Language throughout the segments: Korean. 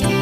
사랑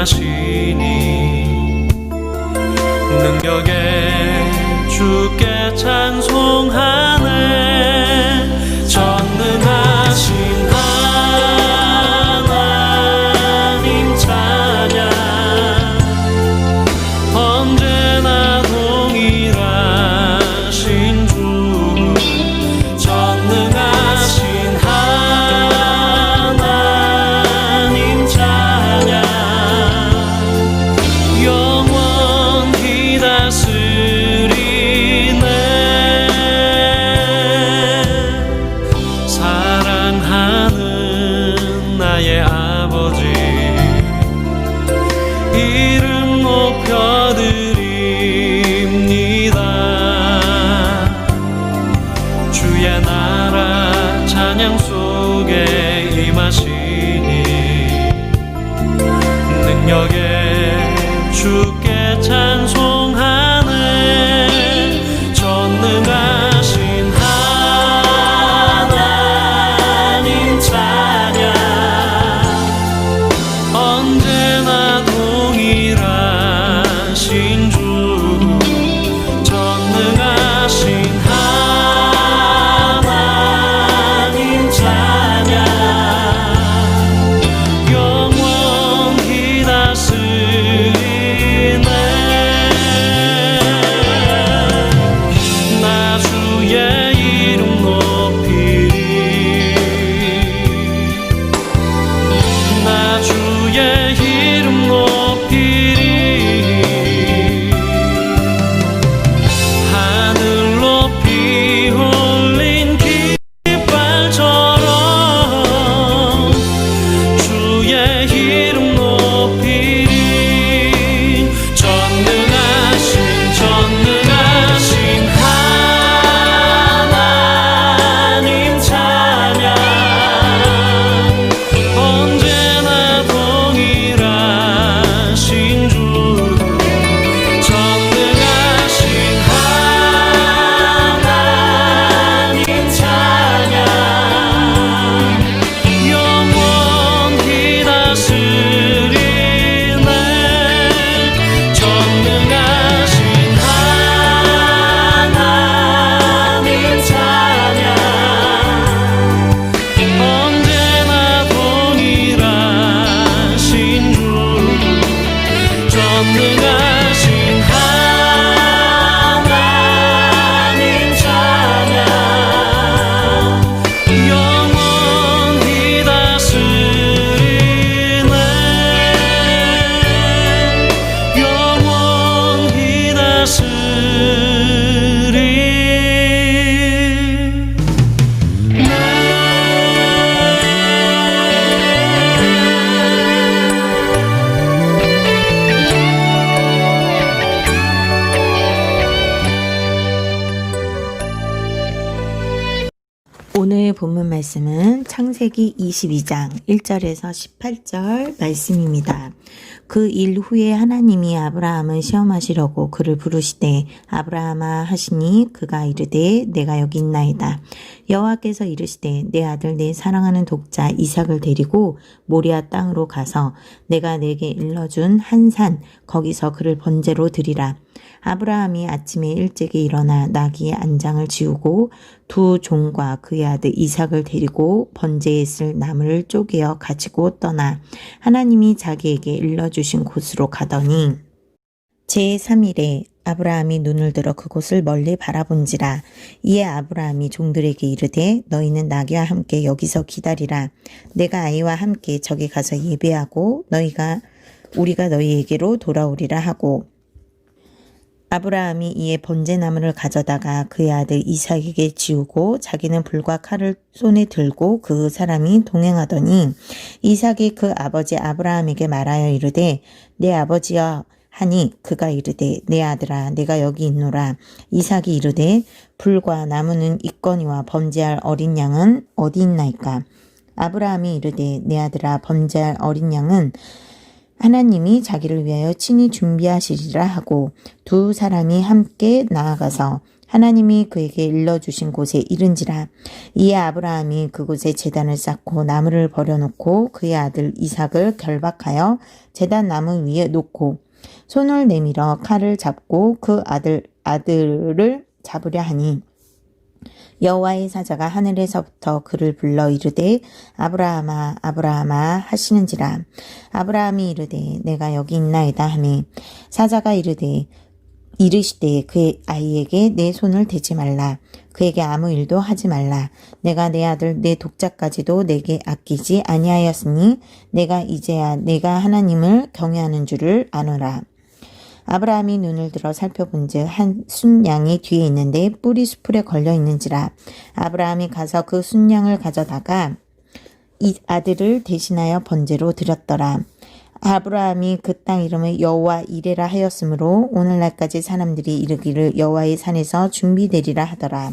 하시니 능력에 주께 찬송하 Something I 말씀은 창세기 22장 1절에서 18절 말씀입니다. 그 일 후에 하나님이 아브라함을 시험하시려고 그를 부르시되 아브라함아 하시니 그가 이르되 내가 여기 있나이다. 여호와께서 이르시되 내 아들 내 사랑하는 독자 이삭을 데리고 모리아 땅으로 가서 내가 내게 일러준 한 산 거기서 그를 번제로 드리라. 아브라함이 아침에 일찍이 일어나 나귀의 안장을 지우고 두 종과 그의 아들 이삭을 데리고 번제에 쓸 나무를 쪼개어 가지고 떠나 하나님이 자기에게 일러주신 곳으로 가더니 제3일에 아브라함이 눈을 들어 그곳을 멀리 바라본지라 이에 아브라함이 종들에게 이르되 너희는 나귀와 함께 여기서 기다리라. 내가 아이와 함께 저기 가서 예배하고 너희가 우리가 너희에게로 돌아오리라 하고 아브라함이 이에 번제나무를 가져다가 그의 아들 이삭에게 지우고 자기는 불과 칼을 손에 들고 그 사람이 동행하더니 이삭이 그 아버지 아브라함에게 말하여 이르되 내 아버지여 하니 그가 이르되 내 아들아 내가 여기 있노라. 이삭이 이르되 불과 나무는 있거니와 번제할 어린 양은 어디 있나이까? 아브라함이 이르되 내 아들아 번제할 어린 양은 하나님이 자기를 위하여 친히 준비하시리라 하고 두 사람이 함께 나아가서 하나님이 그에게 일러주신 곳에 이른지라. 이에 아브라함이 그곳에 제단을 쌓고 나무를 버려놓고 그의 아들 이삭을 결박하여 제단 나무 위에 놓고 손을 내밀어 칼을 잡고 그 아들 아들을 잡으려 하니 여호와의 사자가 하늘에서부터 그를 불러 이르되 아브라함아 아브라함아 하시는지라. 아브라함이 이르되 내가 여기 있나이다 하니 사자가 이르되 이르시되 그의 아이에게 내 손을 대지 말라. 그에게 아무 일도 하지 말라. 내가 내 아들 내 독자까지도 내게 아끼지 아니하였으니 내가 이제야 내가 하나님을 경외하는 줄을 아노라 아브라함이 눈을 들어 살펴본즉 한 순양이 뒤에 있는데 뿌리 수풀에 걸려 있는지라 아브라함이 가서 그 순양을 가져다가 이 아들을 대신하여 번제로 드렸더라. 아브라함이 그 땅 이름을 여호와 이레라 하였으므로 오늘날까지 사람들이 이르기를 여호와의 산에서 준비되리라 하더라.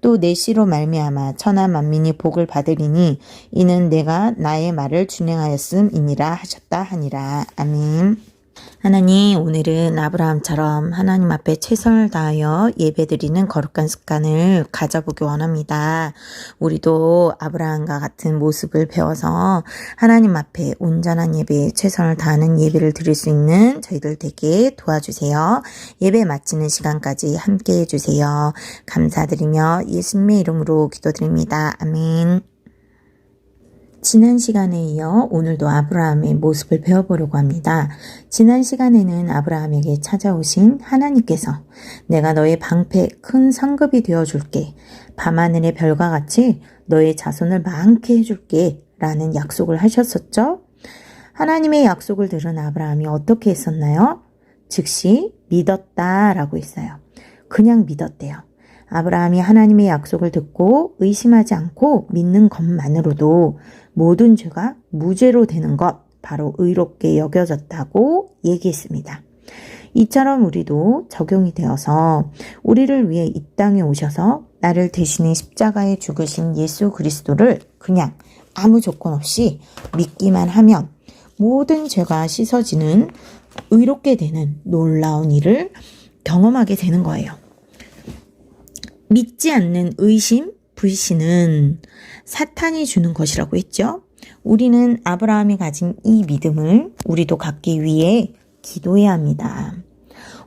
또 내 씨로 말미암아 천하 만민이 복을 받으리니 이는 내가 나의 말을 준행하였음이니라 하셨다 하니라 아멘. 하나님, 오늘은 아브라함처럼 하나님 앞에 최선을 다하여 예배드리는 거룩한 습관을 가져보기 원합니다. 우리도 아브라함과 같은 모습을 배워서 하나님 앞에 온전한 예배에 최선을 다하는 예배를 드릴 수 있는 저희들 되게 도와주세요. 예배 마치는 시간까지 함께 해주세요. 감사드리며 예수님의 이름으로 기도드립니다. 아멘. 지난 시간에 이어 오늘도 아브라함의 모습을 배워보려고 합니다. 지난 시간에는 아브라함에게 찾아오신 하나님께서 내가 너의 방패 큰 상급이 되어줄게. 밤하늘의 별과 같이 너의 자손을 많게 해줄게. 라는 약속을 하셨었죠? 하나님의 약속을 들은 아브라함이 어떻게 했었나요? 즉시 믿었다 라고 했어요. 그냥 믿었대요. 아브라함이 하나님의 약속을 듣고 의심하지 않고 믿는 것만으로도 모든 죄가 무죄로 되는 것, 바로 의롭게 여겨졌다고 얘기했습니다. 이처럼 우리도 적용이 되어서 우리를 위해 이 땅에 오셔서 나를 대신해 십자가에 죽으신 예수 그리스도를 그냥 아무 조건 없이 믿기만 하면 모든 죄가 씻어지는 의롭게 되는 놀라운 일을 경험하게 되는 거예요. 믿지 않는 의심, 불신은 사탄이 주는 것이라고 했죠. 우리는 아브라함이 가진 이 믿음을 우리도 갖기 위해 기도해야 합니다.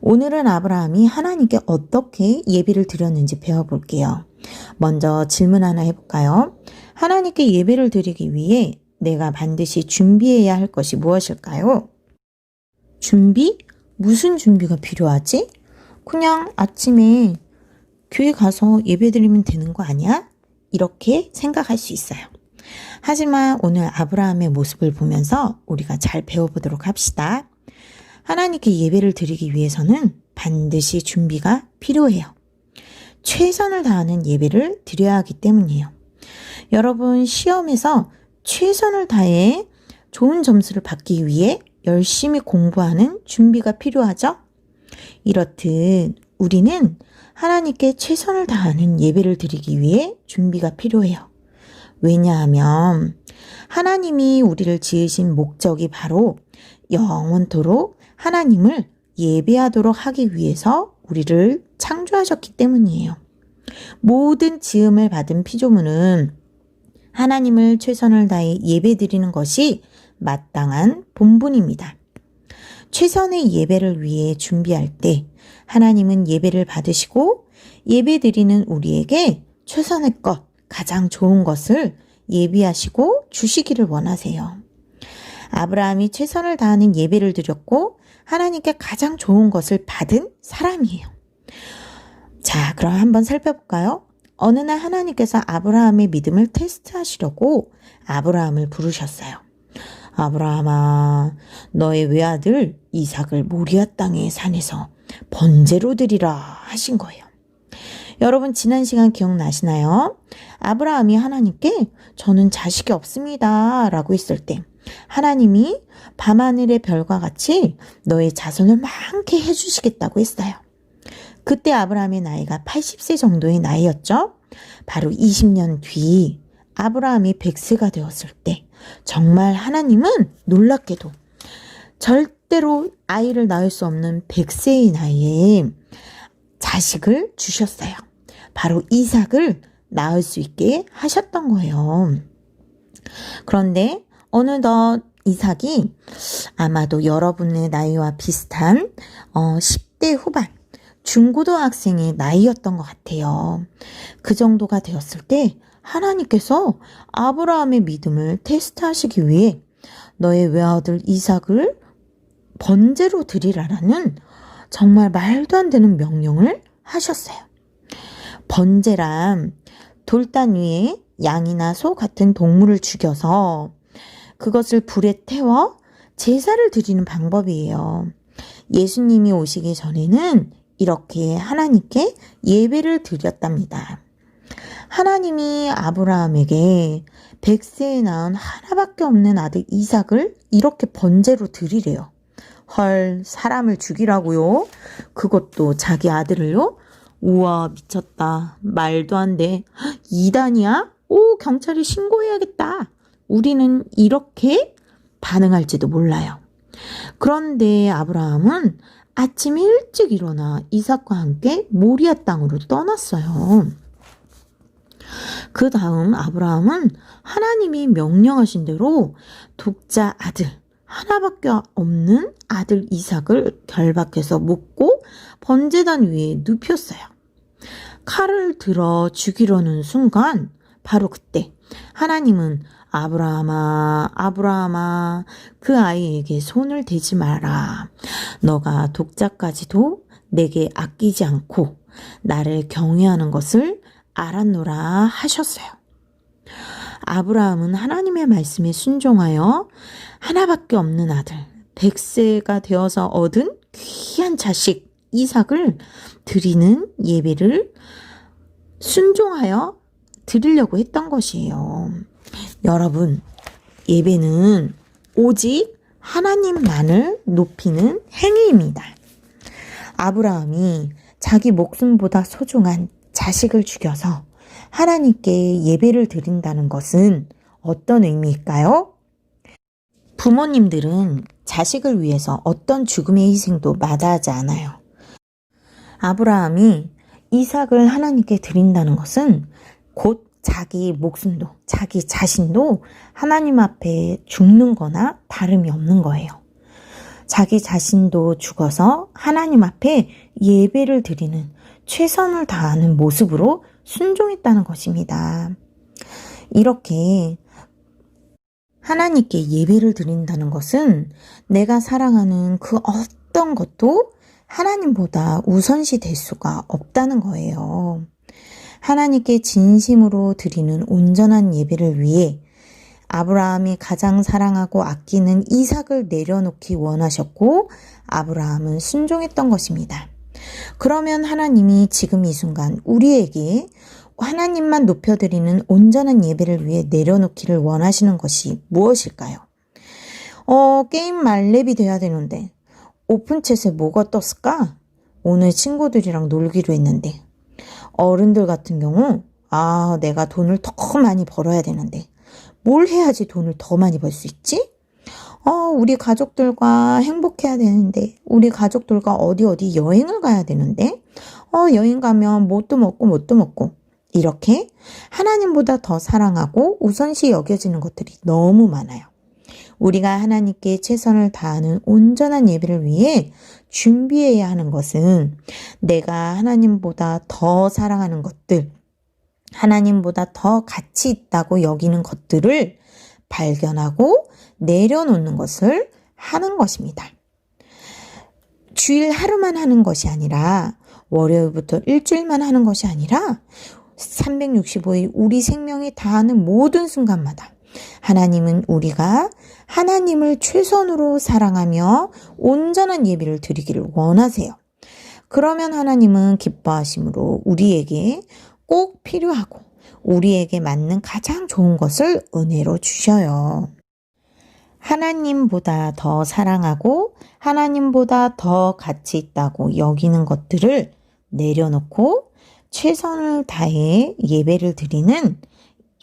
오늘은 아브라함이 하나님께 어떻게 예배를 드렸는지 배워볼게요. 먼저 질문 하나 해볼까요? 하나님께 예배를 드리기 위해 내가 반드시 준비해야 할 것이 무엇일까요? 준비? 무슨 준비가 필요하지? 그냥 아침에 교회 가서 예배 드리면 되는 거 아니야? 이렇게 생각할 수 있어요. 하지만 오늘 아브라함의 모습을 보면서 우리가 잘 배워보도록 합시다. 하나님께 예배를 드리기 위해서는 반드시 준비가 필요해요. 최선을 다하는 예배를 드려야 하기 때문이에요. 여러분, 시험에서 최선을 다해 좋은 점수를 받기 위해 열심히 공부하는 준비가 필요하죠? 이렇듯 우리는 하나님께 최선을 다하는 예배를 드리기 위해 준비가 필요해요. 왜냐하면 하나님이 우리를 지으신 목적이 바로 영원토록 하나님을 예배하도록 하기 위해서 우리를 창조하셨기 때문이에요. 모든 지음을 받은 피조물은 하나님을 최선을 다해 예배 드리는 것이 마땅한 본분입니다. 최선의 예배를 위해 준비할 때 하나님은 예배를 받으시고 예배 드리는 우리에게 최선의 것, 가장 좋은 것을 예비하시고 주시기를 원하세요. 아브라함이 최선을 다하는 예배를 드렸고 하나님께 가장 좋은 것을 받은 사람이에요. 자, 그럼 한번 살펴볼까요? 어느 날 하나님께서 아브라함의 믿음을 테스트하시려고 아브라함을 부르셨어요. 아브라함아, 너의 외아들 이삭을 모리아 땅의 산에서 번제로 드리라 하신 거예요. 여러분 지난 시간 기억나시나요? 아브라함이 하나님께 저는 자식이 없습니다 라고 했을 때 하나님이 밤하늘의 별과 같이 너의 자손을 많게 해주시겠다고 했어요. 그때 아브라함의 나이가 80세 정도의 나이였죠. 바로 20년 뒤 아브라함이 100세가 되었을 때 정말 하나님은 놀랍게도 절 대로 아이를 낳을 수 없는 100세의 나이에 자식을 주셨어요. 바로 이삭을 낳을 수 있게 하셨던 거예요. 그런데 어느덧 이삭이 아마도 여러분의 나이와 비슷한 어, 10대 후반 중고등학생의 나이였던 것 같아요. 그 정도가 되었을 때 하나님께서 아브라함의 믿음을 테스트하시기 위해 너의 외아들 이삭을 번제로 드리라라는 정말 말도 안 되는 명령을 하셨어요. 번제란 돌단 위에 양이나 소 같은 동물을 죽여서 그것을 불에 태워 제사를 드리는 방법이에요. 예수님이 오시기 전에는 이렇게 하나님께 예배를 드렸답니다. 하나님이 아브라함에게 백세에 낳은 하나밖에 없는 아들 이삭을 이렇게 번제로 드리래요. 헐, 사람을 죽이라고요? 그것도 자기 아들을요? 우와, 미쳤다. 말도 안 돼. 이단이야? 오, 경찰에 신고해야겠다. 우리는 이렇게 반응할지도 몰라요. 그런데 아브라함은 아침 일찍 일어나 이삭과 함께 모리아 땅으로 떠났어요. 그 다음 아브라함은 하나님이 명령하신 대로 독자 아들, 하나밖에 없는 아들 이삭을 결박해서 묶고 번제단 위에 눕혔어요. 칼을 들어 죽이려는 순간 바로 그때 하나님은 아브라함아, 아브라함아, 그 아이에게 손을 대지 마라. 너가 독자까지도 내게 아끼지 않고 나를 경외하는 것을 알았노라 하셨어요. 아브라함은 하나님의 말씀에 순종하여 하나밖에 없는 아들, 백세가 되어서 얻은 귀한 자식 이삭을 드리는 예배를 순종하여 드리려고 했던 것이에요. 여러분, 예배는 오직 하나님만을 높이는 행위입니다. 아브라함이 자기 목숨보다 소중한 자식을 죽여서 하나님께 예배를 드린다는 것은 어떤 의미일까요? 부모님들은 자식을 위해서 어떤 죽음의 희생도 마다하지 않아요. 아브라함이 이삭을 하나님께 드린다는 것은 곧 자기 목숨도, 자기 자신도 하나님 앞에 죽는 거나 다름이 없는 거예요. 자기 자신도 죽어서 하나님 앞에 예배를 드리는 최선을 다하는 모습으로 순종했다는 것입니다. 이렇게 하나님께 예배를 드린다는 것은 내가 사랑하는 그 어떤 것도 하나님보다 우선시 될 수가 없다는 거예요. 하나님께 진심으로 드리는 온전한 예배를 위해 아브라함이 가장 사랑하고 아끼는 이삭을 내려놓기 원하셨고 아브라함은 순종했던 것입니다. 그러면 하나님이 지금 이 순간 우리에게 하나님만 높여드리는 온전한 예배를 위해 내려놓기를 원하시는 것이 무엇일까요? 어, 게임 말렙이 돼야 되는데 오픈챗에 뭐가 떴을까? 오늘 친구들이랑 놀기로 했는데 어른들 같은 경우 아, 내가 돈을 더 많이 벌어야 되는데 뭘 해야지 돈을 더 많이 벌 수 있지? 어, 우리 가족들과 행복해야 되는데, 우리 가족들과 어디 어디 여행을 가야 되는데, 어, 여행 가면 뭣도 먹고 뭣도 먹고, 이렇게 하나님보다 더 사랑하고 우선시 여겨지는 것들이 너무 많아요. 우리가 하나님께 최선을 다하는 온전한 예배를 위해 준비해야 하는 것은 내가 하나님보다 더 사랑하는 것들, 하나님보다 더 가치 있다고 여기는 것들을 발견하고 내려놓는 것을 하는 것입니다. 주일 하루만 하는 것이 아니라 월요일부터 일주일만 하는 것이 아니라 365일 우리 생명에 다하는 모든 순간마다 하나님은 우리가 하나님을 최선으로 사랑하며 온전한 예배를 드리기를 원하세요. 그러면 하나님은 기뻐하심으로 우리에게 꼭 필요하고 우리에게 맞는 가장 좋은 것을 은혜로 주셔요. 하나님보다 더 사랑하고 하나님보다 더 가치 있다고 여기는 것들을 내려놓고 최선을 다해 예배를 드리는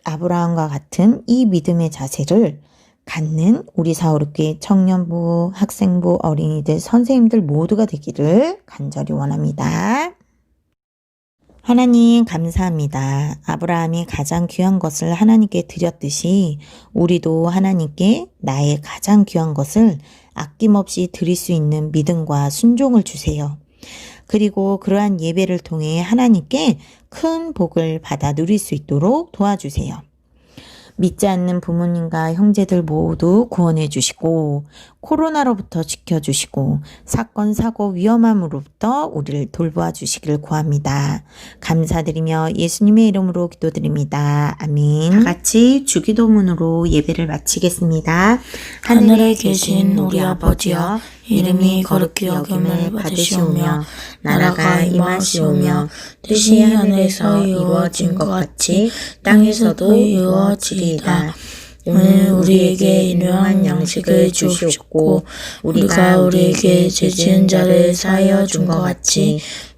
아브라함과 같은 이 믿음의 자세를 갖는 우리 사오르교회 청년부, 학생부, 어린이들, 선생님들 모두가 되기를 간절히 원합니다. 하나님 감사합니다. 아브라함이 가장 귀한 것을 하나님께 드렸듯이 우리도 하나님께 나의 가장 귀한 것을 아낌없이 드릴 수 있는 믿음과 순종을 주세요. 그리고 그러한 예배를 통해 하나님께 큰 복을 받아 누릴 수 있도록 도와주세요. 믿지 않는 부모님과 형제들 모두 구원해 주시고 코로나로부터 지켜주시고 사건 사고 위험함으로부터 우리를 돌보아 주시기를 구합니다. 감사드리며 예수님의 이름으로 기도드립니다. 아멘. 다 같이 주기도문으로 예배를 마치겠습니다. 하늘에 계신 우리 아버지여 이름이 거룩히 여김을 받으시오며 나라가 임하시오며 뜻이 하늘에서 이루어진 것 같이 땅에서도 이루어지리이다. 오늘 우리에게 일용한 양식을 주시옵고 우리가 우리에게 죄 지은 자를 사하여 준 것 같이